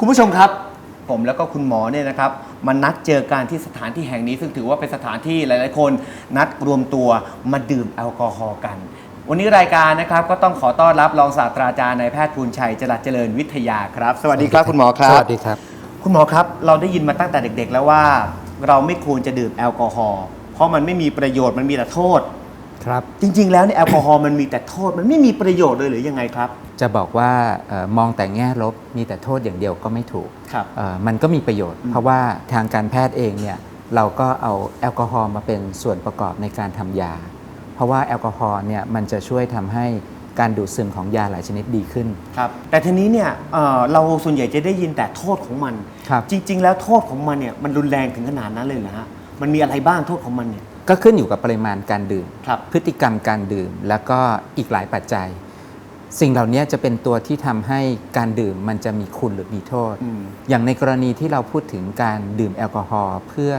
คุณผู้ชมครับ ผมแล้วก็คุณหมอเนี่ยนะครับมานัดเจอกันที่สถานที่แห่งนี้ ซึ่งถือว่าเป็นสถานที่หลาย ๆ คน นัดรวมตัวมาดื่มแอลกอฮอล์กัน วันนี้รายการนะครับก็ต้องขอต้อนรับรองศาสตราจารย์นายแพทย์ภูลชัยจรัสเจริญวิทยาครับ สวัสดีครับคุณหมอครับ สวัสดีครับ คุณหมอครับ เราได้ยินมาตั้งแต่เด็ก ๆ แล้วว่า เราไม่ควรจะดื่มแอลกอฮอล์เพราะมันไม่มีประโยชน์มันมีแต่โทษ ครับ จริง ๆ แล้วเนี่ยแอลกอฮอล์มันมีแต่โทษ มันไม่มีประโยชน์เลยหรือยังไงครับ จะบอกว่าเออมองแต่แง่ลบมีแต่โทษอย่างเดียวก็ไม่ถูกครับ เอ่อมันก็มีประโยชน์อืมเพราะว่าทางการแพทย์เองเนี่ยเราก็เอาแอลกอฮอล์มาเป็นส่วนประกอบในการทำยา เพราะว่าแอลกอฮอล์เนี่ยมันจะช่วยทำให้การดูดซึมของยาหลายชนิดดีขึ้น ครับ แต่ทีนี้เนี่ยเอ่อเราส่วนใหญ่จะได้ยินแต่โทษของมัน ครับ จริง ๆ แล้วโทษของมันเนี่ยมันรุนแรงถึงขนาดนั้นเลยเหรอฮะ มันมีอะไรบ้างโทษของมันเนี่ย ก็ขึ้นอยู่กับปริมาณการดื่ม ครับพฤติกรรมการดื่ม แล้วก็อีกหลายปัจจัย สิ่งเหล่านี้จะเป็นตัวที่ทำให้การดื่มมันจะมีคุณหรือมีโทษ อืมอย่างในกรณีที่เราพูดถึงการดื่มแอลกอฮอล์เพื่อ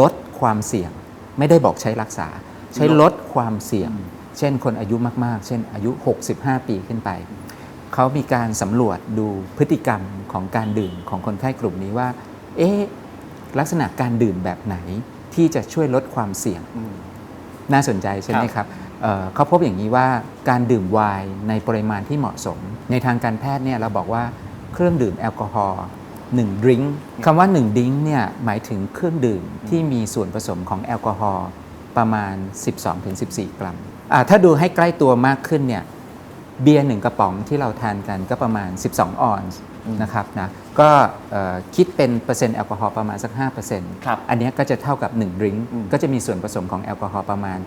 ลดความเสี่ยง ไม่ได้บอกใช้รักษา ใช้ลดความเสี่ยง เช่นคนอายุมาก ๆ เช่นอายุ 65 ปีขึ้นไป เขามีการสำรวจดูพฤติกรรมของการดื่มของคนไข้กลุ่มนี้ว่า เอ๊ะลักษณะการดื่มแบบไหน ที่จะช่วยลดความเสี่ยงอืมน่าสนใจใช่ไหมครับเอ่อเขาพบอย่างนี้ว่าการดื่มไวน์ในปริมาณที่เหมาะสม ในทางการแพทย์เนี่ยเราบอกว่าเครื่องดื่มแอลกอฮอล์หนึ่งดริงก์คำว่า1ดริงก์เนี่ยหมายถึงเครื่องดื่มที่มีส่วนผสมของแอลกอฮอล์ประมาณ 12-14 กรัมอ่าถ้าดูให้ใกล้ตัวมากขึ้นเนี่ยเบียร์หนึ่งกระป๋องที่เราทานกันก็ประมาณ 12 ออนซ์อืม นะครับนะก็เอ่อคิดเป็นเปอร์เซ็นต์แอลกอฮอล์ประมาณสัก 5%ครับอันเนี้ยก็จะเท่ากับ 1 ดริงก์อืมก็จะมีส่วนผสมของแอลกอฮอล์ประมาณ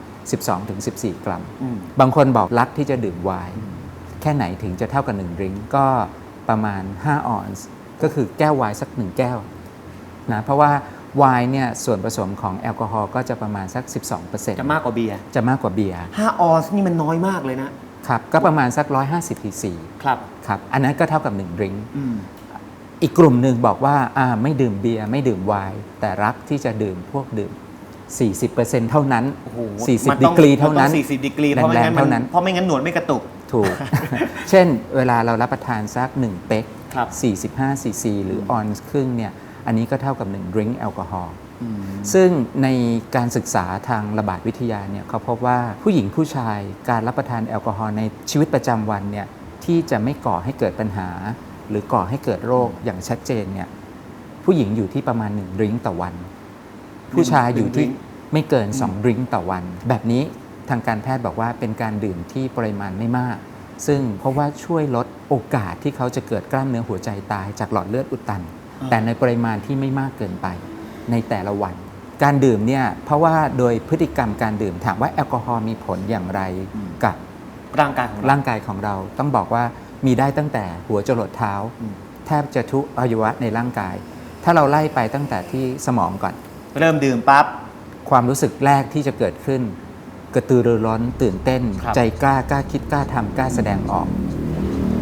12-14 กรัมอืมบางคนบอกรักที่จะดื่มไวน์แค่ไหนถึงจะเท่ากับ 1 ดริงก์ก็ประมาณ 5 ออนซ์ก็คือแก้วไวน์สัก 1 แก้วนะเพราะว่าไวน์เนี่ยส่วนผสมของแอลกอฮอล์ก็จะประมาณสัก 12%จะมากกว่าเบียร์จะมากกว่าเบียร์ห้าออนซ์นี่มันน้อยมากเลยนะ ครับก็ประมาณสัก 150 cc ครับครับอันนั้นก็เท่ากับ1ดริงก์อืมอีกกลุ่มหนึ่งบอกว่าอ่าไม่ดื่มเบียร์ไม่ดื่มไวน์แต่รักที่จะดื่มพวกดื่ม 40%เท่านั้นโอ้โห40ดีกรีเท่านั้นสี่สิบดีกรีเพราะไม่งั้นแรงๆมันเท่านั้นเพราะไม่งั้นหนวดไม่กระตุกถูก เช่นเวลาเรารับประทานสัก 1 เป๊กครับ45ซีซีหรือออนซ์ครึ่งเนี่ยอันนี้ก็เท่ากับ1ดริงก์แอลกอฮอล์อืม ซึ่งในการศึกษาทางระบาดวิทยาเนี่ยเขาพบว่าผู้หญิงผู้ชายการรับประทานแอลกอฮอล์ในชีวิตประจำวันเนี่ยที่จะไม่ก่อให้เกิดปัญหา หรือก่อให้เกิดโรคอย่างชัดเจนเนี่ยผู้หญิงอยู่ที่ประมาณ1ดริงก์ต่อวัน ผู้ชายอยู่ที่หนึ่งดริงก์ไม่เกิน2ดริงก์ต่อวัน แบบนี้ทางการแพทย์บอกว่าเป็นการดื่มที่ปริมาณไม่มาก ซึ่งเพราะว่าช่วยลดโอกาสที่เขาจะเกิดกล้ามเนื้อหัวใจตายจากหลอดเลือดอุดตัน แต่ในปริมาณที่ไม่มากเกินไป ในแต่ละวัน การดื่มเนี่ยเพราะว่าโดยพฤติกรรมการดื่มถามว่าแอลกอฮอล์มีผลอย่างไรกับร่างกายของเราร่างกายของเราต้องบอกว่ามีได้ตั้งแต่หัวจรดเท้าอืมแทบจะทุกอวัยวะในร่างกาย ถ้าเราไล่ไปตั้งแต่ที่สมองก่อน เริ่มดื่มปั๊บความรู้สึกแรกที่จะเกิดขึ้น กระตือรือร้นตื่นเต้นครับใจกล้ากล้าคิดกล้าทำกล้าแสดงออก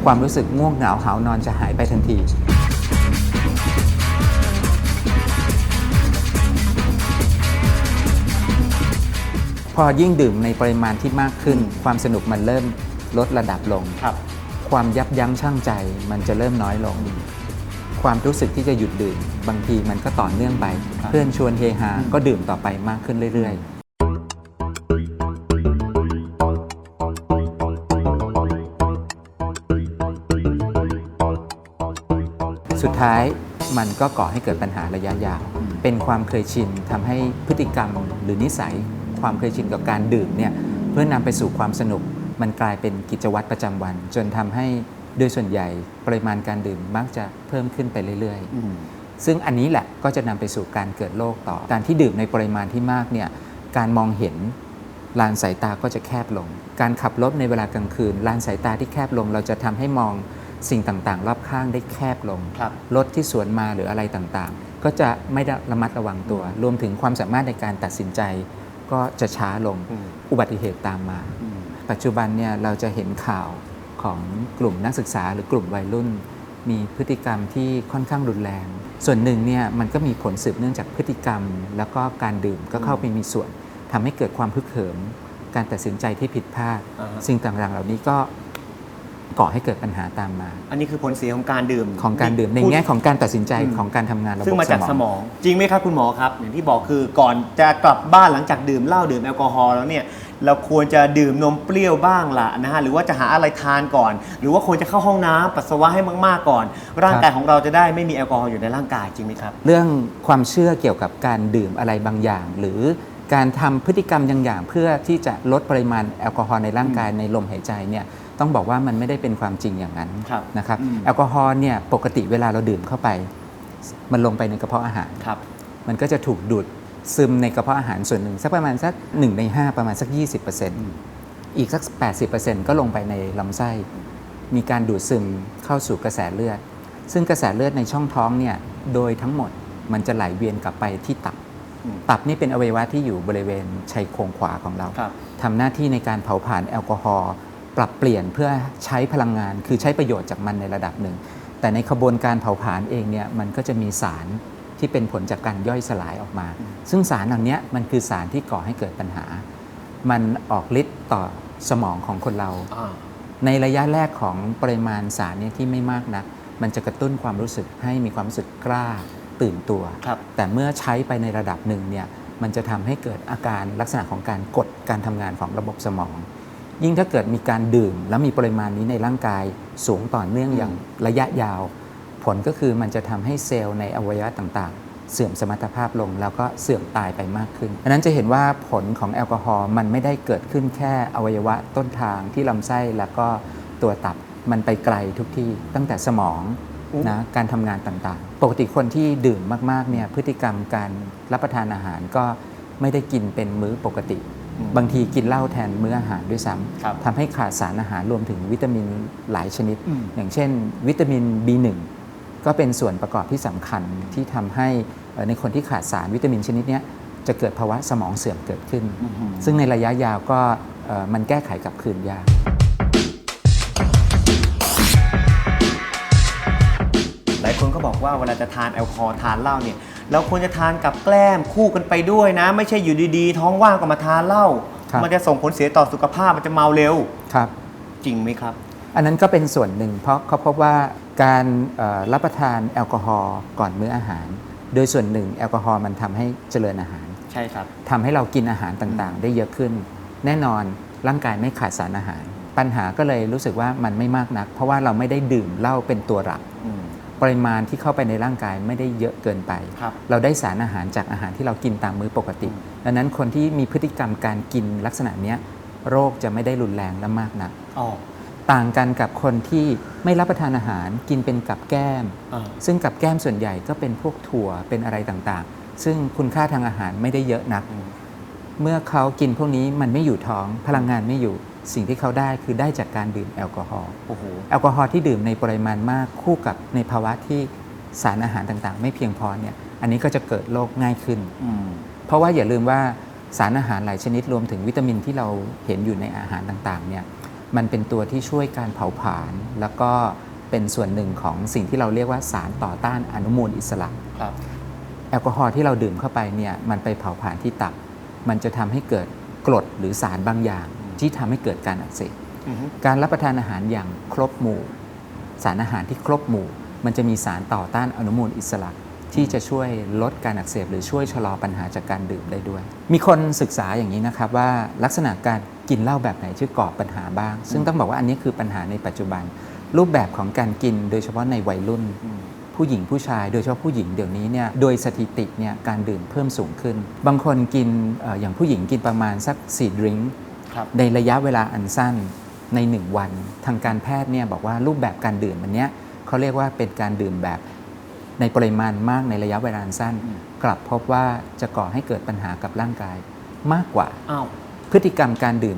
ความรู้สึกง่วงเหงาหาวนอนจะหายไปทันที พอยิ่งดื่มในปริมาณที่มากขึ้น ความสนุกมันเริ่มลดระดับลง ครับ ความยับยั้งชั่งใจมันจะเริ่มน้อยลง ความรู้สึกที่จะหยุดดื่ม บางทีมันก็ต่อเนื่องไป ครับ เพื่อนชวนเฮฮาก็ดื่มต่อไปมากขึ้นเรื่อย ๆ สุดท้ายมันก็ก่อให้เกิดปัญหาระยะยาว เป็นความเคยชินทำให้พฤติกรรมหรือนิสัย ความเคยชินกับการดื่มเนี่ยเพื่อนำไปสู่ความสนุกมันกลายเป็นกิจวัตรประจำวัน จนทำให้โดยส่วนใหญ่ปริมาณการดื่มมักจะเพิ่มขึ้นไปเรื่อยๆอืมซึ่งอันนี้แหละก็จะนำไปสู่การเกิดโรคต่อ การที่ดื่มในปริมาณที่มากเนี่ยการมองเห็นลานสายตาก็จะแคบลง การขับรถในเวลากลางคืนลานสายตาที่แคบลง เราจะทำให้มองสิ่งต่างๆ รอบข้างได้แคบลงครับรถที่สวนมาหรืออะไรต่างๆ ก็จะไม่ได้ระมัดระวังตัว รวมถึงความสามารถในการตัดสินใจ ก็จะช้าลงอืมอุบัติเหตุตามมาอืมปัจจุบันเนี่ยเราจะเห็นข่าวของกลุ่มนักศึกษาหรือกลุ่มวัยรุ่น มีพฤติกรรมที่ค่อนข้างรุนแรง ส่วนหนึ่งเนี่ยมันก็มีผลสืบเนื่องจากพฤติกรรม แล้วก็การดื่มก็เข้าไปมีส่วนทำให้เกิดความพึกเหิมการตัดสินใจที่ผิดพลาดอ่าฮะสิ่งต่างๆ เหล่านี้ก็ ก่อให้เกิดปัญหาตามมา อันนี้คือผลเสียของการดื่มของการดื่มในพูแง่ของการตัดสินใจอืมของการทำงานระบบซึ่งมาจากสสมมอองงจริงไหมครับคุณหมอครับ อย่างที่บอกคือก่อนจะกลับบ้านหลังจากดื่มเหล้าดื่มแอลกอฮอล์แล้วเนี่ยเราควรจะดื่มนมเปรี้ยวบ้างละนะฮะหรือว่าจะหาอะไรทานก่อน หรือว่าควรจะเข้าห้องน้ำปัสสาวะให้มากๆก่อน ร่างกายของเราจะได้ไม่มีแอลกอฮอล์อยู่ในร่างกายจริงไหมครับ เรื่องความเชื่อเกี่ยวกับการดื่มอะไรบางอย่าง หรือการทำพฤติกรรมอย่างอย่างเพื่อที่จะลดปริมาณแอลกอฮอล์ในร่างกายในลมหายใจเนี่ย ต้องบอกว่ามันไม่ได้เป็นความจริงอย่างนั้นครับนะครับอืมแอลกอฮอล์เนี่ยปกติเวลาเราดื่มเข้าไป มันลงไปในกระเพาะอาหารครับมันก็จะถูกดูดซึมในกระเพาะอาหารส่วนหนึ่งสักประมาณสัก1ใน5 ประมาณสัก 20%อีกสัก 80%ก็ลงไปในลำไส้ มีการดูดซึมเข้าสู่กระแสเลือด ซึ่งกระแสเลือดในช่องท้องเนี่ยโดยทั้งหมดมันจะไหลเวียนกลับไปที่ตับอืมตับนี่เป็นอวัยวะที่อยู่บริเวณชายโครงขวาของเราครับทำหน้าที่ในการเผาผลาญแอลกอฮอล์ ปรับเปลี่ยนเพื่อใช้พลังงาน คือใช้ประโยชน์จากมันในระดับหนึ่ง แต่ในขบวนการเผาผลาญเองเนี่ยมันก็จะมีสารที่เป็นผลจากการย่อยสลายออกมา ซึ่งสารเหล่านี้มันคือสารที่ก่อให้เกิดปัญหา มันออกฤทธิ์ต่อสมองของคนเราอ่าในระยะแรกของปริมาณสารเนี่ยที่ไม่มากนัก มันจะกระตุ้นความรู้สึกให้มีความรู้สึกกล้าตื่นตัวครับแต่เมื่อใช้ไปในระดับหนึ่งเนี่ยมันจะทำให้เกิดอาการลักษณะของการกดการทำงานของระบบสมอง ยิ่งถ้าเกิดมีการดื่ม แล้วมีปริมาณนี้ในร่างกายสูงต่อเนื่องอย่างระยะยาว ผลก็คือมันจะทำให้เซลล์ในอวัยวะต่างๆ เสื่อมสมรรถภาพลงแล้วก็เสื่อมตายไปมากขึ้นดังนั้นจะเห็นว่าผลของแอลกอฮอล์มันไม่ได้เกิดขึ้นแค่อวัยวะต้นทางที่ลำไส้แล้วก็ตัวตับมันไปไกลทุกที่ตั้งแต่สมองอืมนะการทำงานต่างๆ ปกติคนที่ดื่มมากๆเนี่ยพฤติกรรมการรับประทานอาหารก็ไม่ได้กินเป็นมื้อปกติอืม บางทีกินเหล้าแทนมื้ออาหารด้วยซ้ครับำทำให้ขาดสารอาหารรวมถึงวิตามินหลายชนิดอืมอย่างเช่น วิตามิน B1 ก็เป็นส่วนประกอบที่สำคัญที่ทำให้เอ่อในคนที่ขาดสารวิตามินชนิดเนี้ยจะเกิดภาวะสมองเสื่อมเกิดขึ้นอือหือซึ่งในระยะยาวก็เอ่อมันแก้ไขกลับคืนยากหลายคนก็บอกว่าเวลาจะทานแอลกอฮอล์ทานเหล้าเนี่ย เราควรจะทานกับแกล้มคู่กันไปด้วยนะ ไม่ใช่อยู่ดีๆ ท้องว่างก็มาทานเหล้าครับ มันจะส่งผลเสียต่อสุขภาพมันจะเมาเร็วครับ จริงไหมครับ อันนั้นก็เป็นส่วนหนึ่งเพราะเขาพบว่าการเอ่อรับประทานแอลกอฮอล์ก่อนมื้ออาหาร โดยส่วนหนึ่งแอลกอฮอล์มันทำให้เจริญอาหารใช่ครับ ทำให้เรากินอาหารต่างๆ ได้เยอะขึ้น แน่นอนร่างกายไม่ขาดสารอาหาร ปัญหาก็เลยรู้สึกว่ามันไม่มากนัก เพราะว่าเราไม่ได้ดื่มเหล้าเป็นตัวหลัก อืม ปริมาณที่เข้าไปในร่างกายไม่ได้เยอะเกินไป ครับ เราได้สารอาหารจากอาหารที่เรากินตามมื้อปกติ ดังนั้นคนที่มีพฤติกรรมการกินลักษณะเนี้ยโรคจะไม่ได้รุนแรงและมากนัก อ๋อต่างกันกับคนที่ไม่รับประทานอาหารกินเป็นกับแก้ม อ่าซึ่งกับแก้มส่วนใหญ่ก็เป็นพวกถั่วเป็นอะไรต่างๆ ซึ่งคุณค่าทางอาหารไม่ได้เยอะนัก อืม เมื่อเขากินพวกนี้มันไม่อยู่ท้องพลังงานไม่อยู่ สิ่งที่เขาได้คือได้จากการดื่มแอลกอฮอล์โอ้โหแอลกอฮอล์ที่ดื่มในปริมาณมากคู่กับในภาวะที่สารอาหารต่างๆ ไม่เพียงพอเนี่ยอันนี้ก็จะเกิดโรคง่ายขึ้นอืมเพราะว่าอย่าลืมว่าสารอาหารหลายชนิดรวมถึงวิตามินที่เราเห็นอยู่ในอาหารต่างๆเนี่ยมันเป็นตัวที่ช่วยการเผาผลาญแล้วก็เป็นส่วนหนึ่งของสิ่งที่เราเรียกว่าสารต่อต้านอนุมูลอิสระครับแอลกอฮอล์ที่เราดื่มเข้าไปเนี่ยมันไปเผาผลาญที่ตับ มันจะทำให้เกิดกรดหรือสารบางอย่าง ที่ทำให้เกิดการอักเสบอือฮึการรับประทานอาหารอย่างครบหมู่ สารอาหารที่ครบหมู่ มันจะมีสารต่อต้านอนุมูลอิสระที่จะช่วยลดการอักเสบหรือช่วยชะลอปัญหาจากการดื่มได้ด้วย มีคนศึกษาอย่างนี้นะครับว่าลักษณะการกินเหล้าแบบไหนที่ก่อปัญหาบ้าง ซึ่งต้องบอกว่าอันนี้คือปัญหาในปัจจุบัน รูปแบบของการกินโดยเฉพาะในวัยรุ่นอืมผู้หญิงผู้ชาย โดยเฉพาะผู้หญิงเดี๋ยวนี้เนี่ยโดยสถิติเนี่ยการดื่มเพิ่มสูงขึ้น บางคนกินเอออย่างผู้หญิงกินประมาณสัก4ดริงก์ครับ ในระยะเวลาอันสั้นใน 1 วัน ทางการแพทย์เนี่ยบอกว่ารูปแบบการดื่มอันเนี้ยเขาเรียกว่าเป็นการดื่มแบบในปริมาณมากในระยะเวลาอันสั้นอืมกลับพบว่าจะก่อให้เกิดปัญหากับร่างกายมากกว่าอ้าวพฤติกรรมการดื่ม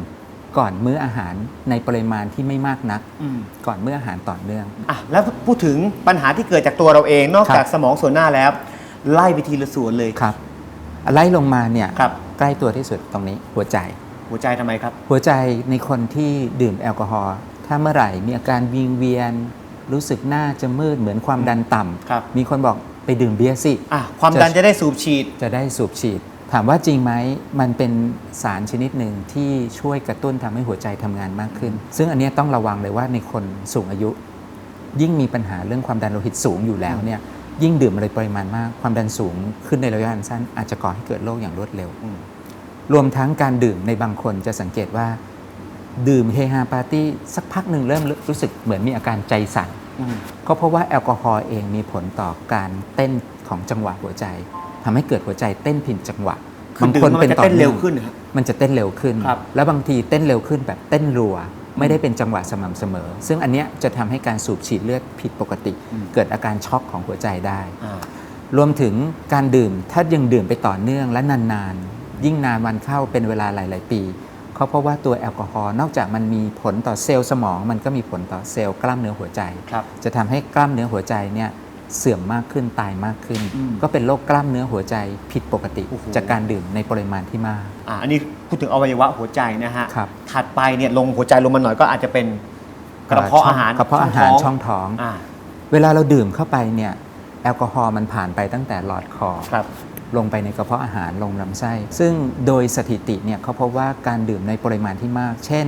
ก่อนมื้ออาหารในปริมาณที่ไม่มากนักอืมก่อนมื้ออาหารต่อเนื่องอะแล้วพูดถึงปัญหาที่เกิดจากตัวเราเองนอกครับจากสมองส่วนหน้าแล้ว ไล่ไปทีละส่วนเลยครับไล่ลงมาเนี่ยครับใกล้ตัวที่สุดตรงนี้หัวใจ หัวใจทำไมครับ หัวใจในคนที่ดื่มแอลกอฮอล์ถ้าเมื่อไหร่มีอาการวิงเวียน รู้สึกหน้าจะมืดเหมือนความดันต่ำครับมีคนบอกไปดื่มเบียร์สิอะความดันจะได้สูบฉีดจะได้สูบฉีด ถามว่าจริงไหมมันเป็นสารชนิดหนึ่งที่ช่วยกระตุ้นทำให้หัวใจทำงานมากขึ้น ซึ่งอันเนี้ยต้องระวังเลยว่าในคนสูงอายุ ยิ่งมีปัญหาเรื่องความดันโลหิตสูงอยู่แล้วเนี่ยยิ่งดื่มอะไรปริมาณมาก ความดันสูงขึ้นในระยะอันสั้นอาจจะก่อให้เกิดโรคอย่างรวดเร็วอืม รวมทั้งการดื่มในบางคนจะสังเกตว่า ดื่มเฮฮาปาร์ตี้สักพักหนึ่งเริ่มรู้สึกเหมือนมีอาการใจสั่นอืมก็เพราะว่าแอลกอฮอล์เองมีผลต่อการเต้นของจังหวะหัวใจทำให้เกิดหัวใจเต้นผิดจังหวะคือดื่มแล้วมันจะเต้นเร็วขึ้นเหรอมันจะเต้นเร็วขึ้นครับแล้วบางทีเต้นเร็วขึ้นแบบเต้นรัวไม่ได้เป็นจังหวะสม่ำเสมอ ซึ่งอันเนี้ยจะทำให้การสูบฉีดเลือดผิดปกติ เกิดอาการช็อกของหัวใจได้อ่ารวมถึงการดื่มถ้ายังดื่มไปต่อเนื่องและนานๆ ยิ่งนานวันเข้าเป็นเวลาหลาย ๆ ปีเขาเพราะว่าตัวแอลกอฮอล์นอกจากมันมีผลต่อเซลล์สมอง มันก็มีผลต่อเซลล์กล้ามเนื้อหัวใจครับจะทำให้กล้ามเนื้อหัวใจเนี่ยเสื่อมมากขึ้นตายมากขึ้นอืมก็เป็นโรคกล้ามเนื้อหัวใจผิดปกติโอ้โหจากการดื่มในปริมาณที่มากอ่าอันนี้พูดถึงอวัยวะหัวใจนะฮะครับถัดไปเนี่ยลงหัวใจลงมาหน่อยก็อาจจะเป็นกระเพาะอาหารกระเพาะอาหารช่องท้องอ่าเวลาเราดื่มเข้าไปเนี่ยแอลกอฮอล์มันผ่านไปตั้งแต่หลอดคอครับ ลงไปในกระเพาะอาหารลงลำไส้ ซึ่งโดยสถิติเนี่ยเขาพบว่าการดื่มในปริมาณที่มาก เช่น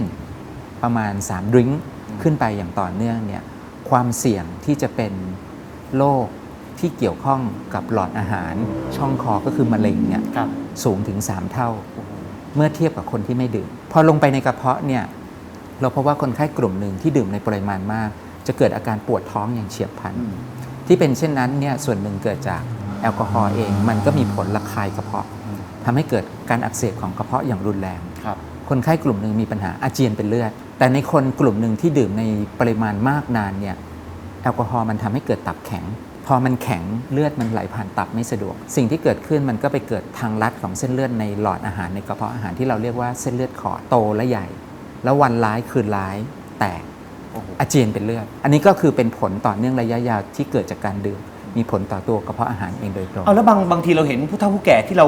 ประมาณ3ดริงก์ขึ้นไปอย่างต่อเนื่องเนี่ยความเสี่ยงที่จะเป็นโรคที่เกี่ยวข้องกับหลอดอาหารช่องคอก็คือมะเร็งเนี่ยครับสูงถึง 3 เท่า เมื่อเทียบกับคนที่ไม่ดื่ม พอลงไปในกระเพาะเนี่ยเราพบว่าคนไข้กลุ่มหนึ่งที่ดื่มในปริมาณมาก จะเกิดอาการปวดท้องอย่างเฉียบพลันอืมที่เป็นเช่นนั้นเนี่ยส่วนหนึ่งเกิดจาก แอลกอฮอล์เองมันก็มีผลระคายกระเพาะทำให้เกิดการอักเสบของกระเพาะอย่างรุนแรงครับคนไข้กลุ่มหนึ่งมีปัญหาอาเจียนเป็นเลือด แต่ในคนกลุ่มหนึ่งที่ดื่มในปริมาณมากนานเนี่ยแอลกอฮอล์มันทำให้เกิดตับแข็ง พอมันแข็งเลือดมันไหลผ่านตับไม่สะดวก สิ่งที่เกิดขึ้นมันก็ไปเกิดทางลัดของเส้นเลือดในหลอดอาหารในกระเพาะอาหารที่เราเรียกว่าเส้นเลือดขอดโตและใหญ่ แล้ววันร้ายคืนร้ายแตกโอ้โหอาเจียนเป็นเลือด อันนี้ก็คือเป็นผลต่อเนื่องระยะยาวที่เกิดจากการดื่ม มีผลต่อตัวกระเพาะอาหารเองโดยตรง เอาแล้วบางบางทีเราเห็นผู้เฒ่าผู้แก่ที่เรา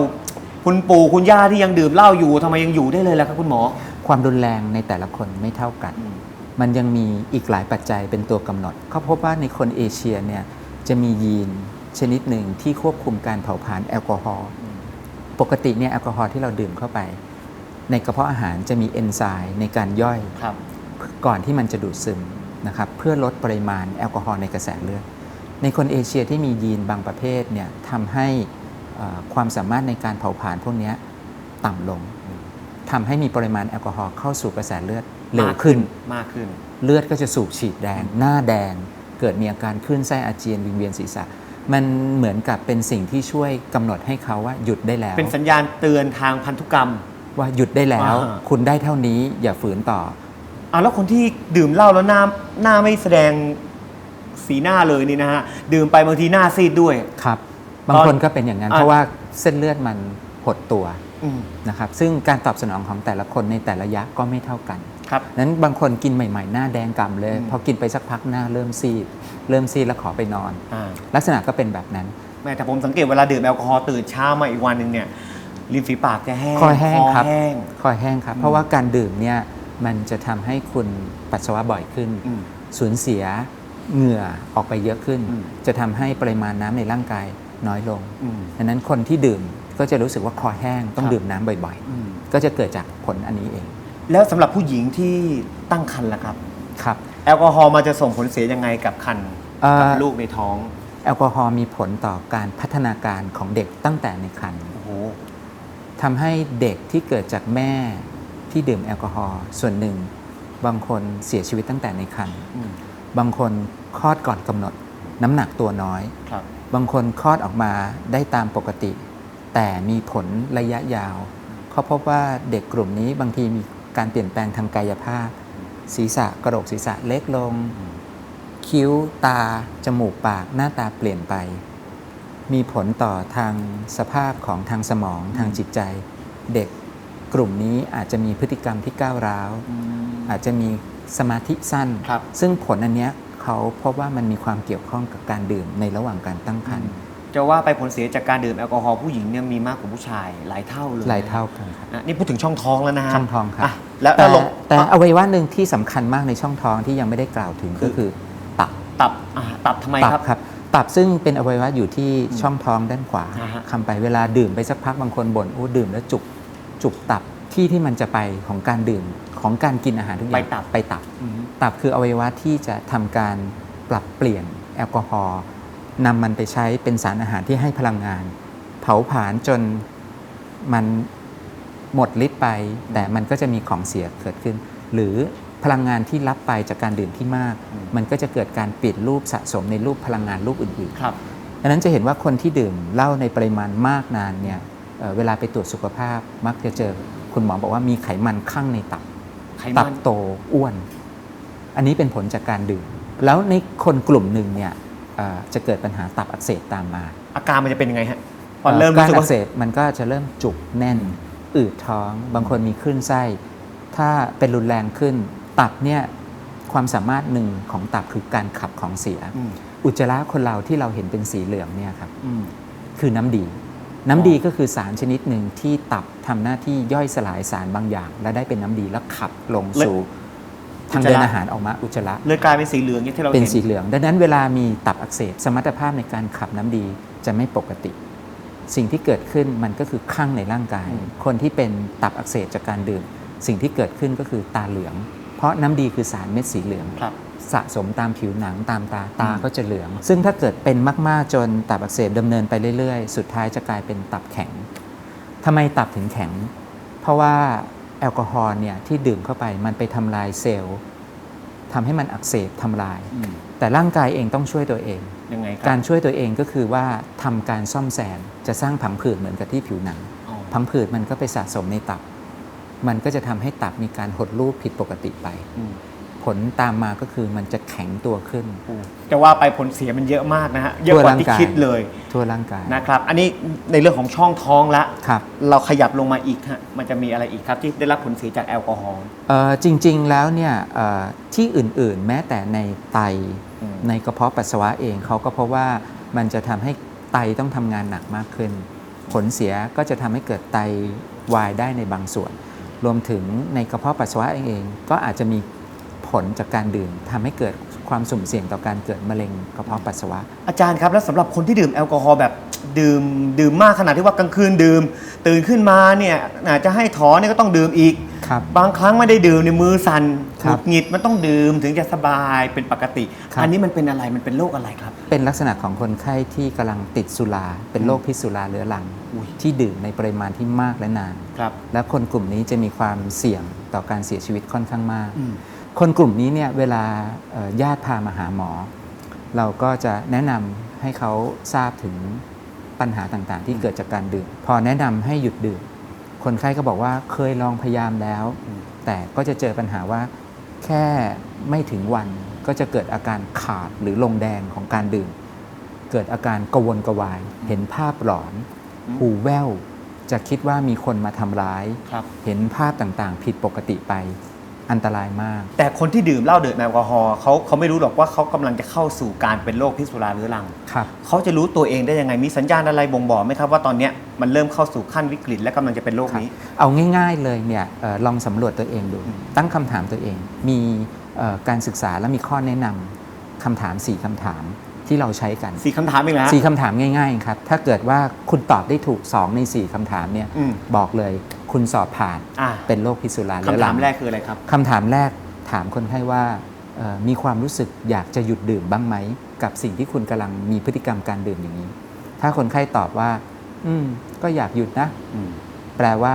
คุณปู่คุณย่าที่ยังดื่มเหล้าอยู่ทำไมยังอยู่ได้เลยล่ะครับคุณหมอ ความรุนแรงในแต่ละคนไม่เท่ากัน มันยังมีอีกหลายปัจจัยเป็นตัวกำหนด เขาพบว่าในคนเอเชียเนี่ยจะมียีนชนิดหนึ่งที่ควบคุมการเผาผลาญแอลกอฮอล์ปกติเนี่ยแอลกอฮอล์ที่เราดื่มเข้าไป ในกระเพาะอาหารจะมีเอนไซม์ในการย่อย ครับ ก่อนที่มันจะดูดซึมนะครับเพื่อลดปริมาณแอลกอฮอล์ในกระแสเลือด ในคนเอเชียที่มียีนบางประเภทเนี่ยทำให้เอ่อความสามารถในการเผาผลาญพวกเนี้ยต่ำลงทำให้มีปริมาณแอลกอฮอล์เข้าสู่กระแสเลือดเร็วขึ้นมากขึ้น เลือดก็จะสูบฉีดแดง หน้าแดง เกิดมีอาการคลื่นไส้อาเจียนวิงเวียนศีรษะ มันเหมือนกับเป็นสิ่งที่ช่วยกำหนดให้เขาว่าหยุดได้แล้ว เป็นสัญญาณเตือนทางพันธุกรรม ว่าหยุดได้แล้วอ่าคุณได้เท่านี้อย่าฝืนต่ออ่าแล้วคนที่ดื่มเหล้าแล้วหน้าหน้าไม่แสดง สีหน้าเลยนี่นะฮะดื่มไปบางทีหน้าซีดด้วย ครับ บางตอนคนก็เป็นอย่างนั้น อะ เพราะว่าเส้นเลือดมันหดตัวอืมนะครับ ซึ่งการตอบสนองของแต่ละคนในแต่ละยะก็ไม่เท่ากัน ครับ นั้นบางคนกินใหม่ๆ หน้าแดงกำเลย อืม พอกินไปสักพักหน้าเริ่มซีด เริ่มซีดแล้วขอไปนอน อ่าลักษณะก็เป็นแบบนั้น แม่แต่ผมสังเกตเวลาดื่มแอลกอฮอล์ตื่นเช้ามาอีกวันหนึ่งเนี่ยริมฝีปากจะแห้งคอแห้งครับแห้ง คอแห้งครับ เพราะว่าการดื่มเนี่ยมันจะทำให้คุณปัสสาวะบ่อยขึ้น อืม สูญเสีย เหงื่อออกไปเยอะขึ้นอืมจะทำให้ปริมาณน้ำในร่างกายน้อยลงอืมดังนั้นคนที่ดื่มก็จะรู้สึกว่าคอแห้งต้องครับดื่มน้ำบ่อยอืมๆก็จะเกิดจากผลอันนี้เอง แล้วสำหรับผู้หญิงที่ตั้งครรภ์ล่ะครับครับ แอลกอฮอล์มันจะส่งผลเสียยังไงกับครรภ์เอ่อกับลูกในท้อง แอลกอฮอล์มีผลต่อการพัฒนาการของเด็กตั้งแต่ในครรภ์โอ้โหทำให้เด็กที่เกิดจากแม่ที่ดื่มแอลกอฮอล์ส่วนหนึ่ง บางคนเสียชีวิตตั้งแต่ในครรภ์อืม บางคนคลอดก่อนกำหนด น้ำหนักตัวน้อยครับบางคนคลอดออกมาได้ตามปกติ แต่มีผลระยะยาวเขาพบว่าเด็กกลุ่มนี้บางทีมีการเปลี่ยนแปลงทางกายภาพ ศีรษะกระโหลกศีรษะเล็กลง คิ้วตา จมูกปากหน้าตาเปลี่ยนไป มีผลต่อทางสภาพของทางสมองทางจิตใจ เด็กกลุ่มนี้อาจจะมีพฤติกรรมที่ก้าวร้าว อาจจะมี สมาธิสั้น ครับซึ่งผลอันเนี้ยเขาพบว่ามันมีความเกี่ยวข้องกับการดื่มในระหว่างการตั้งครรภ์จะว่าไปผลเสียจากการดื่มแอลกอฮอล์ผู้หญิงเนี่ยมีมากกว่าผู้ชายหลายเท่าเลยหลายเท่ากันครับนะนี่พูดถึงช่องท้องแล้วนะฮะช่องท้องครับะแล้วแต่แล้วลงแต่อะอวัยวะหนึ่งที่สำคัญมากในช่องท้องที่ยังไม่ได้กล่าวถึงคือก็คือตับ ตับอะตับทำไมตัครับ ครับตับซึ่งเป็นอวัยวะอยู่ที่ช่องท้องด้านขวาอ่าฮะ คำไปเวลาดื่มไปสักพักบางคนบ่นโอ้ดื่มแล้วจุกจุกตับที่ที่มันจะไปของการดื่ม ของการกินอาหารทุกอย่างไปตับไปตับ ตับคืออวัยวะที่จะทำการปรับเปลี่ยนแอลกอฮอล์นำมันไปใช้เป็นสารอาหารที่ให้พลังงาน เผาผลาญจนมันหมดฤทธิ์ไป แต่มันก็จะมีของเสียเกิดขึ้น หรือพลังงานที่รับไปจากการดื่มที่มากอืมมันก็จะเกิดการเปลี่ยนรูปสะสมในรูปพลังงานรูปอื่นครับๆดังนั้นจะเห็นว่าคนที่ดื่มเหล้าในปริมาณมากนานเนี่ยเอ่อเวลาไปตรวจสุขภาพมักจะเจอคุณหมอบอกว่ามีไขมันข้างในตับ ไขตัมับนโตอ้วน อันนี้เป็นผลจากการดื่ม แล้วในคนกลุ่มหนึ่งเนี่ยเอ่อจะเกิดปัญหาตับอักเสบตามมาอาการมันจะเป็นยังไงฮะพอเอ่อเริ่มการรู้สึกอัว่ากเสบมันก็จะเริ่มจุกแน่น อืดท้อง บางคนมีคลื่นไส้ ถ้าเป็นรุนแรงขึ้น ตับเนี่ยความสามารถหนึ่งของตับคือการขับของเสีย อืมอุจจาระคนเราที่เราเห็นเป็นสีเหลืองเนี่ยครับ อืมคือน้ำดี น้ำดีก็คือสารชนิดหนึ่งที่ตับทำหน้าที่ย่อยสลายสารบางอย่าง และได้เป็นน้ำดีแล้วขับลงสู่ทางเดินอาหารออกมาอุจจาระเลยกลายเป็นสีเหลืองอย่างที่เราเป็นเห็นสีเหลือง ดังนั้นเวลามีตับอักเสบสมรรถภาพในการขับน้ำดีจะไม่ปกติ สิ่งที่เกิดขึ้นมันก็คือข้างในร่างกาย คนที่เป็นตับอักเสบจากการดื่ม สิ่งที่เกิดขึ้นก็คือตาเหลือง เพราะน้ำดีคือสารเม็ดสีเหลืองครับสะสมตามผิวหนังตามตาตาก็จะเหลือง ซึ่งถ้าเกิดเป็นมาก ๆ จนตับอักเสบดำเนินไปเรื่อย ๆ สุดท้ายจะกลายเป็นตับแข็งทำไมตับถึงแข็ง เพราะว่าแอลกอฮอล์เนี่ยที่ดื่มเข้าไปมันไปทำลายเซลล์ทำให้มันอักเสบทำลายอืมแต่ร่างกายเองต้องช่วยตัวเองยังไงครัการช่วยตัวเองก็คือว่าทำการซ่อมแซมจะสร้างผังผืดเหมือนกับที่ผิวหนังอ๋อพังผืดมันก็ไปสะสมในตับ มันก็จะทำให้ตับมีการหดรูปผิดปกติไปอืมผลตามมาก็คือมันจะแข็งตัวขึ้น จะว่าไปผลเสียมันเยอะมากนะฮะ เยอะกว่าที่ทั่วร่างกายคิดเลย ทั่วร่างกายนะครับ อันนี้ในเรื่องของช่องท้องละครับเราขยับลงมาอีกฮะ มันจะมีอะไรอีกครับที่ได้รับผลเสียจากแอลกอฮอล์เอ่อจริง ๆ แล้วเนี่ยเอ่อที่อื่นๆ แม้แต่ในไตอืมในกระเพาะปัสสาวะเองเขาก็เพราะว่ามันจะทำให้ไตต้องทำงานหนักมากขึ้น ผลเสียก็จะทำให้เกิดไตวายได้ในบางส่วน รวมถึงในกระเพาะปัสสาวะเอง ก็อาจจะมีผลจากการดื่มทำให้เกิดความสุ่มเสี่ยงต่อการเกิดมะเร็งกระเพาะปัสสาวะ อาจารย์ครับแล้วสำหรับคนที่ดื่มแอลกอฮอล์แบบดื่มดื่มมากขนาดที่ว่ากลางคืนดื่ม ตื่นขึ้นมาเนี่ยอาจจะให้ถอนเนี่ยก็ต้องดื่มอีก ครับ บางครั้งไม่ได้ดื่มในยมือสัน่นคหรังุบดหงิดมันต้องดื่มถึงจะสบายเป็นปกติ ครับ อันนี้มันเป็นอะไรมันเป็นโรคอะไรครับ เป็นลักษณะของคนไข้ที่กำลังติดสุรา เป็นโรคพิษสุราเรื้อรัง อุ๊ย ที่ดื่มในปริมาณที่มากและนาน ครับและคนกลุ่มนี้จะมีความเสี่ยงต่อการเสียชีวิตค่อนข้างมาก อืม คนกลุ่มนี้เนี่ยเวลาเอ่อญาติพามาหาหมอ เราก็จะแนะนำให้เขาทราบถึงปัญหาต่างๆ ที่เกิดจากการดื่ม พอแนะนำให้หยุดดื่ม คนไข้ก็บอกว่าเคยลองพยายามแล้วอืมแต่ก็จะเจอปัญหาว่าแค่ไม่ถึงวันก็จะเกิดอาการขาดหรือลงแดงของการดื่ม เกิดอาการกระวนกระวาย เห็นภาพหลอนอืมหูแว่วจะคิดว่ามีคนมาทำร้ายครับเห็นภาพต่างๆ ผิดปกติไป อันตรายมาก แต่คนที่ดื่มเหล้าดื่มแอลกอฮอล์เขาเขาไม่รู้หรอกว่าเขากำลังจะเข้าสู่การเป็นโรคพิษสุราเรื้อรัง ครับ เขาจะรู้ตัวเองได้ยังไงมีสัญญาณอะไรบ่งบอกไหมครับว่าตอนเนี้ยมันเริ่มเข้าสู่ขั้นวิกฤตและกำลังจะเป็นโรคนี้ เอาง่ายๆเลยเนี่ยเออลองสำรวจตัวเองดูอืมตั้งคำถามตัวเอง มีเอ่อการศึกษาและมีข้อแนะนำคำถาม 4คำถามที่เราใช้กัน สี่คำถามเองนะสี่คำถามง่ายๆครับ ถ้าเกิดว่าคุณตอบได้ถูก 2 ใน 4คำถามเนี่ยอืม บอกเลย คุณสอบผ่านอ่า เป็นโรคพิษสุราเรื้อคำรัถางมแรกคืออะไรครับ คำถามแรกถามคนไข้ว่าเอ่อมีความรู้สึกอยากจะหยุดดื่มบ้างไหม กับสิ่งที่คุณกำลังมีพฤติกรรมการดื่มอย่างนี้ ถ้าคนไข้ตอบว่า อืม ก็อยากหยุดนะอืมแปลว่า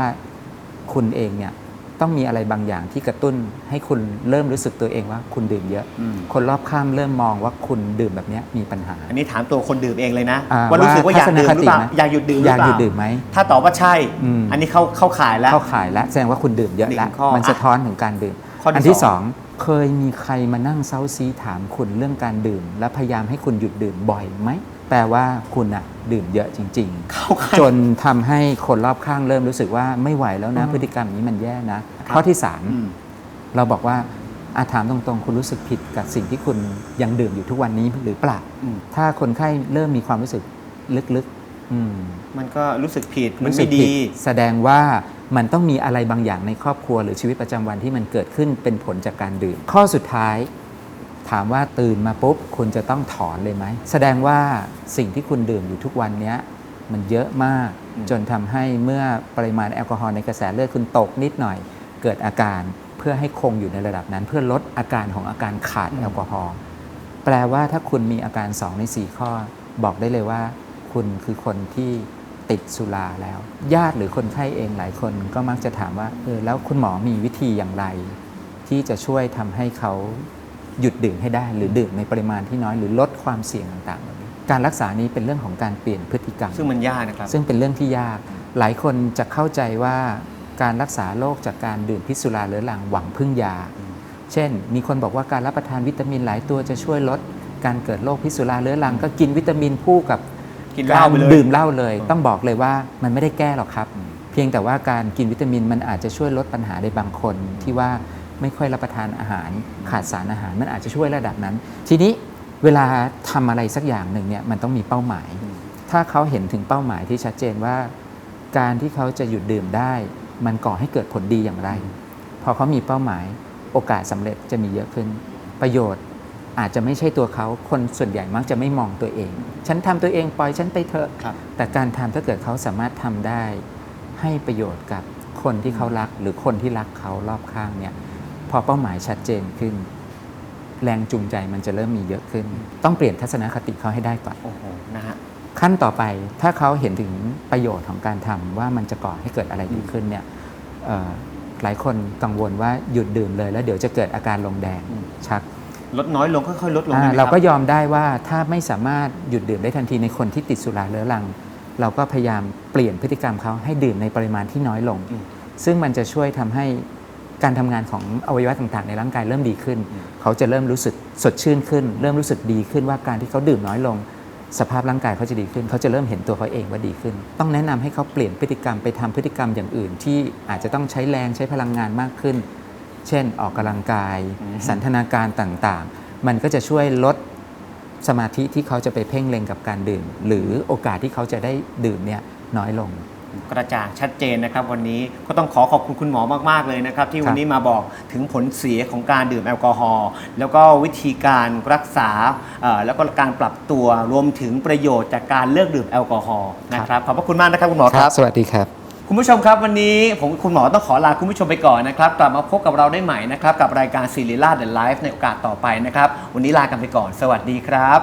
คุณเองเนี่ย ต้องมีอะไรบางอย่างที่กระตุ้นให้คุณเริ่มรู้สึกตัวเองว่าคุณดื่มเยอะอืมคนรอบข้างเริ่มมองว่าคุณดื่มแบบเนี้ยมีปัญหา อันนี้ถามตัวคนดื่มเองเลยนะอ่ว่ารู้สึกว่าอยากดื่มหรือเปล่าทัศนคติไหมอยากหยุดดื่มหรือยากเปหยุล่าดดื่มไหมถ้าตอบว่าใช่อืมอันนี้เข้าเข้าข่ายแล้วเข้าข่ายแล้วแสดงว่าคุณดื่มเยอะแล้วหนึ่งข้อมันอะสะท้อนถึงการดื่มข้อที่อันที่สสอองงเคยมีใครมานั่งเซาซีถามคุณเรื่องการดื่ม และพยายามให้คุณหยุดดื่มบ่อยไหม แปลว่าคุณอะดื่มเยอะจริงๆเข้าข่ายจนทำให้คนรอบข้างเริ่มรู้สึกว่าไม่ไหวแล้วนะอืมพฤติกรรมนี้มันแย่นะครับข้อที่อืม3เราบอกว่าอาถามตรงๆ คุณรู้สึกผิดกับสิ่งที่คุณยังดื่มอยู่ทุกวันนี้หรือเปล่าอืมถ้าคนไข้เริ่มมีความรู้สึกลึกๆอืมมันก็รู้สึกผิดมันรู้สึไม่กผิดี แสดงว่ามันต้องมีอะไรบางอย่างในครอบครัวหรือชีวิตประจำวันที่มันเกิดขึ้นเป็นผลจากการดื่ม ข้อสุดท้าย ถามว่าตื่นมาปุ๊บ คุณจะต้องถอนเลยไหม แสดงว่าสิ่งที่คุณดื่มอยู่ทุกวันเนี้ยมันเยอะมากอืมจนทำให้เมื่อปริมาณแอลกอฮอล์ในกระแสเลือดคุณตกนิดหน่อย เกิดอาการเพื่อให้คงอยู่ในระดับนั้น เพื่อลดอาการของอาการขาดแอลกอฮอล์แปลว่าถ้าคุณมีอาการ 2 ใน 4 ข้อ บอกได้เลยว่า คุณคือคนที่ติดสุราแล้ว ญาติหรือคนไข้เองหลายคนก็มักจะถามว่าเออแล้วคุณหมอมีวิธีอย่างไร ที่จะช่วยทำให้เขา หยุดดื่มให้ได้ หรือดื่มในปริมาณที่น้อยหรือลดความเสี่ยงต่างๆเหล่านี้การรักษานี้เป็นเรื่องของการเปลี่ยนพฤติกรรม ซึ่งมันยากนะครับ ซึ่งเป็นเรื่องที่ยาก หลายคนจะเข้าใจว่าการรักษาโรคจากการดื่มพิษสุราเรื้อรังหวังพึ่งยา เช่น มีคนบอกว่าการรับประทานวิตามินหลายตัวจะช่วยลดการเกิดโรคพิษสุราเรื้อรัง ก็กินวิตามินคู่กับกินเหล้าไปเลยดื่มเหล้าเลยอืมต้องบอกเลยว่ามันไม่ได้แก้หรอกครับอืมเพียงแต่ว่าการกินวิตามินมันอาจจะช่วยลดปัญหาในบางคนที่ว่า ไม่ค่อยรับประทานอาหาร ขาดสารอาหารมันอาจจะช่วยระดับนั้น ทีนี้เวลาทำอะไรสักอย่างหนึ่งเนี่ยมันต้องมีเป้าหมาย ถ้าเขาเห็นถึงเป้าหมายที่ชัดเจนว่า การที่เขาจะหยุดดื่มได้ มันก่อให้เกิดผลดีอย่างไร พอเขามีเป้าหมายโอกาสสำเร็จจะมีเยอะขึ้น ประโยชน์อาจจะไม่ใช่ตัวเขาคนส่วนใหญ่มักจะไม่มองตัวเอง ฉันทำตัวเองปล่อยฉันไปเถอะครับแต่การทำถ้าเกิดเขาสามารถทำได้ ให้ประโยชน์กับคนที่เขารักหรือคนที่รักเขารอบข้างเนี่ย พอเป้าหมายชัดเจนขึ้น แรงจูงใจมันจะเริ่มมีเยอะขึ้น ต้องเปลี่ยนทัศนคติเขาให้ได้ก่อนโอ้โหนะฮะขั้นต่อไปถ้าเขาเห็นถึงประโยชน์ของการทำว่ามันจะก่อให้เกิดอะไรดีขึ้นเนี่ยเอ่อหลายคนกังวลว่าหยุดดื่มเลย แล้วเดี๋ยวจะเกิดอาการลงแดงอืมชักลดน้อยลงค่อยๆลดลงอ่าได้ไหมคเราบก็ยอมได้ว่าถ้าไม่สามารถหยุดดื่มได้ทันทีในคนที่ติดสุราเรื้อรัง เราก็พยายามเปลี่ยนพฤติกรรมเขาให้ดื่มในปริมาณที่น้อยลงอืมซึ่งมันจะช่วยทำให้ การทำงานของอวัยวะต่างๆ ในร่างกายเริ่มดีขึ้นอืมเขาจะเริ่มรู้สึกสดชื่นขึ้น เริ่มรู้สึกดีขึ้นว่าการที่เขาดื่มน้อยลง สภาพร่างกายเขาจะดีขึ้น เขาจะเริ่มเห็นตัวเขาเองว่าดีขึ้น ต้องแนะนำให้เขาเปลี่ยนพฤติกรรมไปทำพฤติกรรมอย่างอื่น ที่อาจจะต้องใช้แรงใช้พลังงานมากขึ้น เช่น ออกกำลังกายอืมสันทนาการต่างๆ มันก็จะช่วยลดสมาธิที่เขาจะไปเพ่งเล็งกับการดื่ม หรือโอกาสที่เขาจะได้ดื่มเนี่ยน้อยลง กระจ่างชัดเจนนะครับ วันนี้ก็ต้องขอขอบคุณคุณหมอมาก ๆ เลยนะครับ ที่วันนี้มาบอกถึงผลเสียของการดื่มแอลกอฮอล์แล้วก็วิธีการรักษาเอ่อแล้วก็การปรับตัวรวมถึงประโยชน์จากการเลิกดื่มแอลกอฮอล์นะครับขอบพระคุณมากนะครับคุณหมอครับ สวัสดีครับคุณผู้ชมครับวันนี้ผมคุณหมอต้องขอลาคุณผู้ชมไปก่อนนะครับ กลับมาพบกับเราได้ใหม่นะครับ กับรายการซีรีล่าเดอะไลฟ์ในโอกาสต่อไปนะครับ วันนี้ลากันไปก่อน สวัสดีครับ